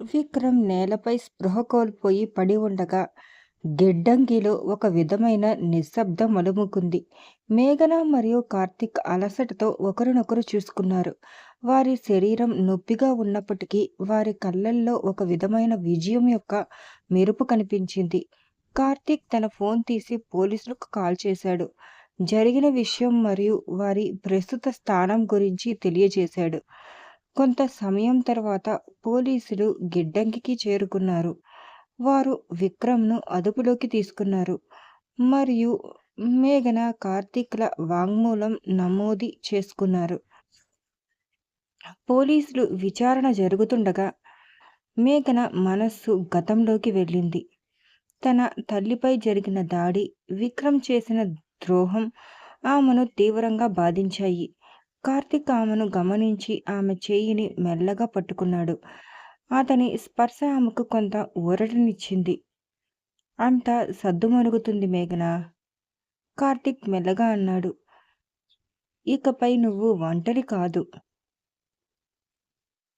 విక్రమ్ నేలపై స్పృహ కోల్పోయి పడి ఉండగా గిడ్డంగిలో ఒక విధమైన నిశ్శబ్దం అలుముకుంది. మేఘన మరియు కార్తిక్ అలసటతో ఒకరినొకరు చూసుకున్నారు. వారి శరీరం నొప్పిగా ఉన్నప్పటికీ వారి కళ్ళల్లో ఒక విధమైన విజయం యొక్క మెరుపు కనిపించింది. కార్తిక్ తన ఫోన్ తీసి పోలీసులకు కాల్ చేశాడు. జరిగిన విషయం మరియు వారి ప్రస్తుత స్థానం గురించి తెలియజేశాడు. కొంత సమయం తర్వాత పోలీసులు గిడ్డంగికి చేరుకున్నారు. వారు విక్రమ్ను అదుపులోకి తీసుకున్నారు మరియు మేఘన కార్తీక్ల వాంగ్మూలం నమోదు చేసుకున్నారు. పోలీసులు విచారణ జరుగుతుండగా మేఘన మనస్సు గతంలోకి వెళ్ళింది. తన తల్లిపై జరిగిన దాడి, విక్రమ్ చేసిన ద్రోహం ఆమెను తీవ్రంగా బాధించాయి. కార్తీక్ ఆమెను గమనించి ఆమె చేయిని మెల్లగా పట్టుకున్నాడు. అతని స్పర్శ ఆమెకు కొంత ఊరటనిచ్చింది. అంత సద్దుమణుగుతుంది మేఘన కార్తీక్ మెల్లగా అన్నాడు. ఇకపై నువ్వు ఒంటరి కాదు.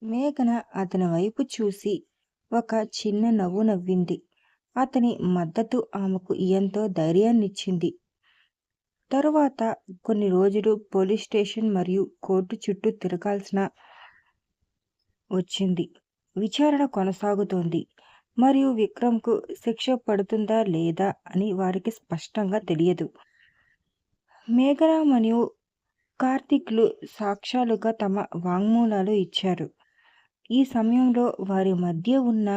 మేఘన అతని వైపు చూసి ఒక చిన్న నవ్వు నవ్వింది. అతని మద్దతు ఆమెకు ఎంతో ధైర్యాన్నిచ్చింది. తరువాత కొన్ని రోజులు పోలీస్ స్టేషన్ మరియు కోర్టు చుట్టూ తిరగాల్సిన వచ్చింది. విచారణ కొనసాగుతోంది మరియు విక్రమ్కు శిక్ష పడుతుందా లేదా అని వారికి స్పష్టంగా తెలియదు. మేఘన మరియు కార్తిక్లు సాక్ష్యాలుగా తమ వాంగ్మూలాలు ఇచ్చారు. ఈ సమయంలో వారి మధ్య ఉన్న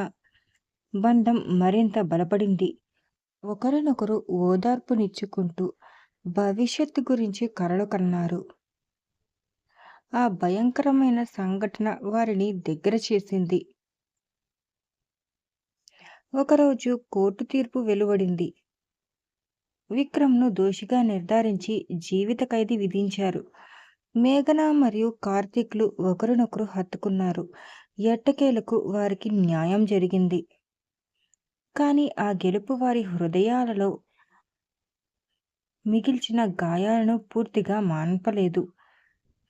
బంధం మరింత బలపడింది. ఒకరినొకరు ఓదార్పునిచ్చుకుంటూ భవిష్యత్తు గురించి కలలు కన్నారు. ఆ భయంకరమైన సంఘటన వారిని దగ్గర చేసింది. ఒకరోజు కోర్టు తీర్పు వెలువడింది. విక్రమ్ను దోషిగా నిర్ధారించి జీవిత ఖైదీ విధించారు. మేఘన మరియు కార్తీక్లు ఒకరినొకరు హత్తుకున్నారు. ఎట్టకేలకు వారికి న్యాయం జరిగింది. కానీ ఆ గెలుపు వారి హృదయాలలో మిగిల్చిన గాయాలను పూర్తిగా మాన్పలేదు.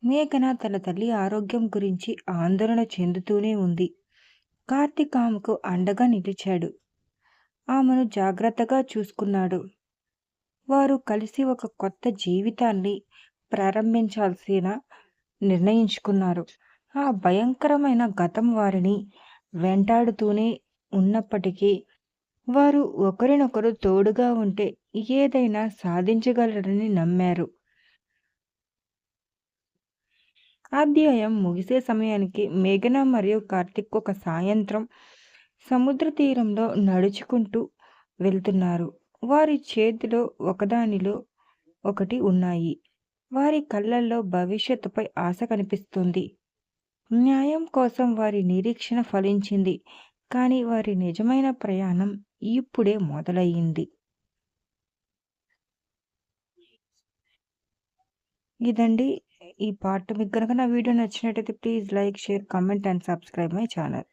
మేఘన తన తల్లి ఆరోగ్యం గురించి ఆందోళన చెందుతూనే ఉంది. కార్తీక్ ఆమెకు అండగా నిలిచాడు. ఆమెను జాగ్రత్తగా చూసుకున్నాడు. వారు కలిసి ఒక కొత్త జీవితాన్ని ప్రారంభించాల్సిన నిర్ణయించుకున్నారు. ఆ భయంకరమైన గతం వారిని వెంటాడుతూనే ఉన్నప్పటికీ వారు ఒకరినొకరు తోడుగా ఉంటే ఏదైనా సాధించగలరని నమ్మారు. అధ్యాయం ముగిసే సమయానికి మేఘన మరియు కార్తీక్ ఒక సాయంత్రం సముద్ర తీరంలో నడుచుకుంటూ వెళ్తున్నారు. వారి చేతిలో ఒకదానిలో ఒకటి ఉన్నాయి. వారి కళ్ళల్లో భవిష్యత్తుపై ఆశ కనిపిస్తుంది. న్యాయం కోసం వారి నిరీక్షణ ఫలించింది. కానీ వారి నిజమైన ప్రయాణం ఇప్పుడే మొదలయ్యింది. ఇదండి ఈ పార్ట్. మీకు గనక నా వీడియో నచ్చినట్టయితే please like, share, comment and subscribe my channel.